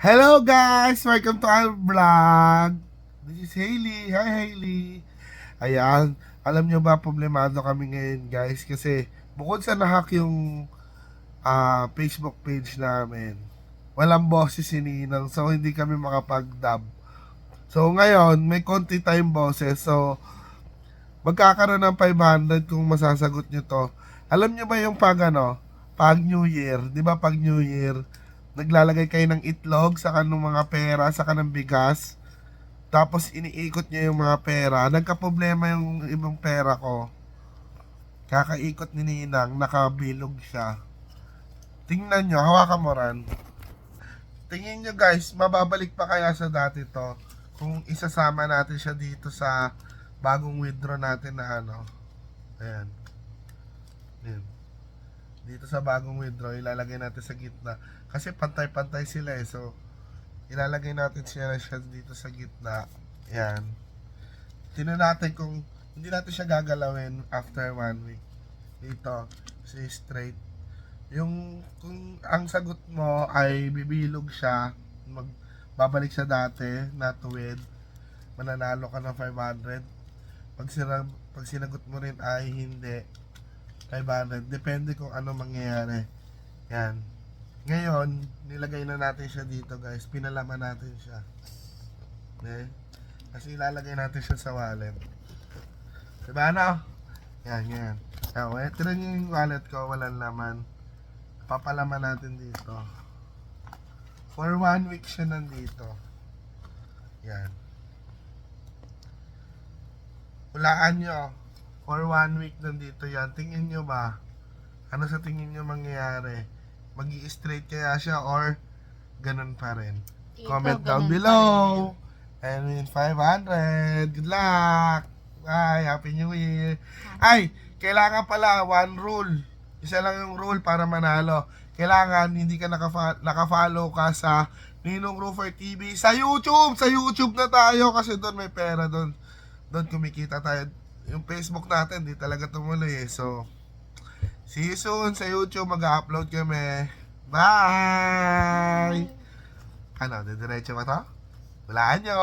Hello guys! Welcome to our vlog! This is Hailey. Hi Hailey! Ayan, alam nyo ba problemado kami ngayon guys kasi bukod sa nahack yung ah, Facebook page namin, walang boses si Ninang so hindi kami makapag-dub. So ngayon, may konti tayong boses so magkakaroon ng 500 kung masasagot nyo to. Alam nyo ba yung pag ano, pag New Year, di ba pag New Year, naglalagay kayo ng itlog, saka ng mga pera, saka ng bigas, tapos iniikot niya yung mga pera. Nagka-problema yung ibang pera ko. Kakaikot ni Ninang, nakabilog siya. Tingnan nyo, hawakan mo ran. Tingin nyo guys, mababalik pa kaya sa dati to kung isasama natin siya dito sa bagong withdraw natin na ano. Ayan. Ayan. Dito sa bagong withdraw, ilalagay natin sa gitna. Kasi pantay-pantay sila eh. So, ilalagay natin siya, siya dito sa gitna. Ayan. Tingnan natin kung hindi natin siya gagalawin after one week. Dito, si straight. Yung kung ang sagot mo ay bibilog siya, mag babalik sa dati na tuwid, mananalo ka ng 500. Pag, sina, pag sinagot mo rin ay hindi, 500. Depende kung ano mangyayari. Yan. Ngayon, nilagay na natin siya dito guys. Pinalaman natin siya. Okay? Kasi ilalagay natin siya sa wallet. Diba ano? Yan, yan. Okay, tira niyo yung wallet ko. Walang laman. Papalaman natin dito. For one week siya nandito. Yan. Hulaan nyo. For one week nandito yan. Tingin nyo ba? Ano sa tingin nyo mangyayari? mag straight kaya siya or ganun pa rin? Ito, Comment down below. And win 500. Good luck. Bye. Happy New Year. Ay, kailangan pala one rule. Isa lang yung rule para manalo. Kailangan hindi ka nakafa- nakafollow ka sa Ninong Roofer TV sa YouTube. Sa YouTube na tayo kasi doon may pera doon. Doon kumikita tayo. Yung Facebook natin, di talaga tumuloy eh. So, see you soon sa YouTube. Mag-upload kami. Bye! Ano, didiretso ba to? Walaan nyo!